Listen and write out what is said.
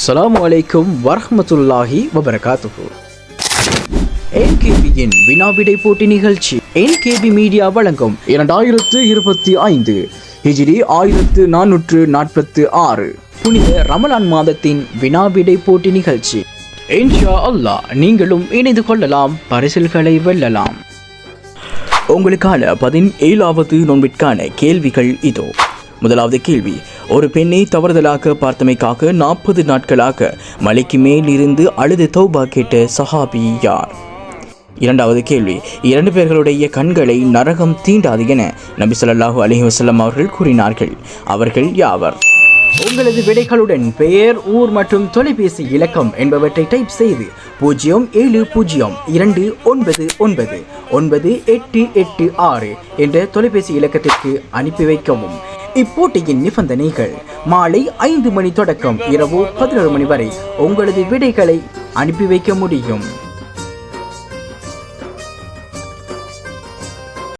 அஸ்லாம் வலைக்கும் வரமத்துல்லாஹி வபரகாத்துஹு என்கேபியின் வினாவிடை போட்டி நிகழ்ச்சி என்கேபி மீடியா வழங்கும் இரண்டாயிரத்து இருபத்தி ஐந்து ஹிஜ்ரி ஆயிரத்து நானூற்று நாற்பத்து ஆறு புனித ரமலான் மாதத்தின் வினாவிடை போட்டி நிகழ்ச்சி. இன்ஷா அல்லாஹ் நீங்களும் இணைந்து கொள்ளலாம் பரிசில்களை வெல்லலாம். உங்களுக்கான பதினேழாவது நோன்பிற்கான கேள்விகள் இதோ. முதலாவது கேள்வி. ஒரு பெண்ணை தவறுதலாக பார்த்தமைக்காக நாற்பது நாட்களாக மலைக்கு மேல் இருந்து அழுது தௌபா கேட்ட சஹாபி யார்? இரண்டாவது கேள்வி. இரண்டு பேர்களுடைய கண்களை நரகம் தீண்டாது என நபி ஸல்லல்லாஹு அலி வசல்லம் அவர்கள் கூறினார்கள். அவர்கள் யாவர்? உங்களது விடைகளுடன் பெயர் ஊர் மற்றும் தொலைபேசி இலக்கம் என்பவற்றை டைப் செய்து பூஜ்ஜியம் ஏழு பூஜ்ஜியம் இரண்டு ஒன்பது ஒன்பது ஒன்பது எட்டு எட்டு ஆறு என்ற தொலைபேசி இலக்கத்திற்கு அனுப்பி வைக்கவும். இப்போட்டியின் நிபந்தனைகள். மாலை ஐந்து மணி தொடக்கம் இரவு பதினொரு மணி வரை உங்களது விடைகளை அனுப்பி வைக்க முடியும்.